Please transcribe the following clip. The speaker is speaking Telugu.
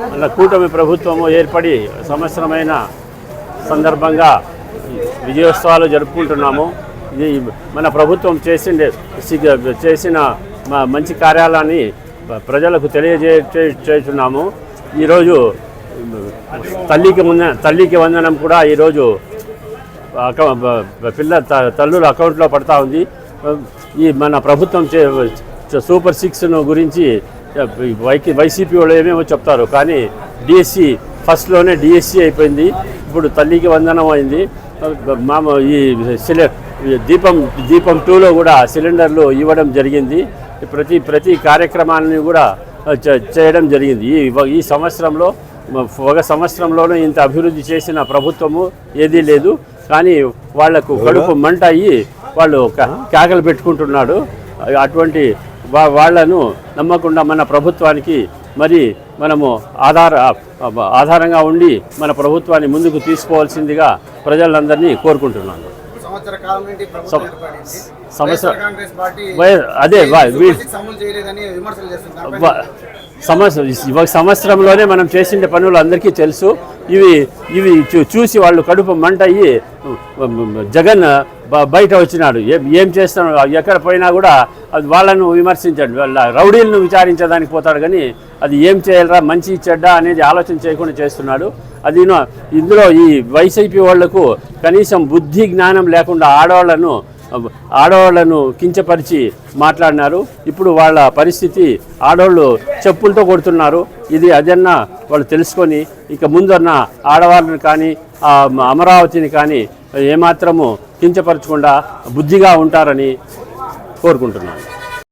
మన కూటమి ప్రభుత్వము ఏర్పడి సంవత్సరమైన సందర్భంగా విజయోత్సవాలు జరుపుకుంటున్నాము. ఇది మన ప్రభుత్వం చేసిండే చేసిన మంచి కార్యాలని ప్రజలకు తెలియజే చేస్తున్నాము. ఈరోజు తల్లికి వంద తల్లికి వందనం కూడా ఈరోజు పిల్ల త- తల్లుల అకౌంట్లో పడతా ఉంది. ఈ మన ప్రభుత్వం చే సూపర్ సిక్స్ను గురించి వైకి వైసీపీ వాళ్ళు ఏమేమో చెప్తారు కానీ డిఎస్సి ఫస్ట్లోనే డిఎస్సి అయిపోయింది. ఇప్పుడు తల్లికి వందనం అయింది. మామ ఈ సిలి దీపం దీపం టూలో కూడా సిలిండర్లు ఇవ్వడం జరిగింది. ప్రతి ప్రతి కార్యక్రమాన్ని కూడా చేయడం జరిగింది. ఈ ఈ సంవత్సరంలో ఒక సంవత్సరంలోనే ఇంత అభివృద్ధి చేసిన ప్రభుత్వము ఏదీ లేదు. కానీ వాళ్ళకు కడుపు మంట అయ్యి వాళ్ళు కేకలు పెట్టుకుంటున్నాడు. అటువంటి వా- వాళ్ళను నమ్మకుండా మన ప్రభుత్వానికి మరి మనము ఆధార ఆధారంగా ఉండి మన ప్రభుత్వాన్ని ముందుకు తీసుకోవాల్సిందిగా ప్రజలందరినీ కోరుకుంటున్నాను. సంవత్సర అదే సంవత్సరం ఒక సంవత్సరంలోనే మనం చేసిన పనులు అందరికీ తెలుసు. ఇవి ఇవి చూ- చూసి వాళ్ళు కడుపు మంట అయ్యి జగన్ బయట వచ్చినాడు. ఏం ఏం చేస్తున్నాడు ఎక్కడ పోయినా కూడా అది వాళ్ళను విమర్శించాడు. వాళ్ళ రౌడీలను విచారించడానికి పోతాడు కానీ అది ఏం చేయాలరా మంచి చెడ్డ అనేది ఆలోచన చేయకుండా చేస్తున్నాడు. అది ఇందులో ఈ వైసీపీ వాళ్ళకు కనీసం బుద్ధి జ్ఞానం లేకుండా ఆడవాళ్ళను ఆడవాళ్ళను కించపరిచి మాట్లాడినారు. ఇప్పుడు వాళ్ళ పరిస్థితి ఆడవాళ్ళు చెప్పులతో కొడుతున్నారు. ఇది అదన్నా వాళ్ళు తెలుసుకొని ఇక ముందన్న ఆడవాళ్ళని కానీ అమరావతిని కానీ ఏమాత్రము కించపరచకుండా బుద్ధిగా ఉంటారని కోరుకుంటున్నాను.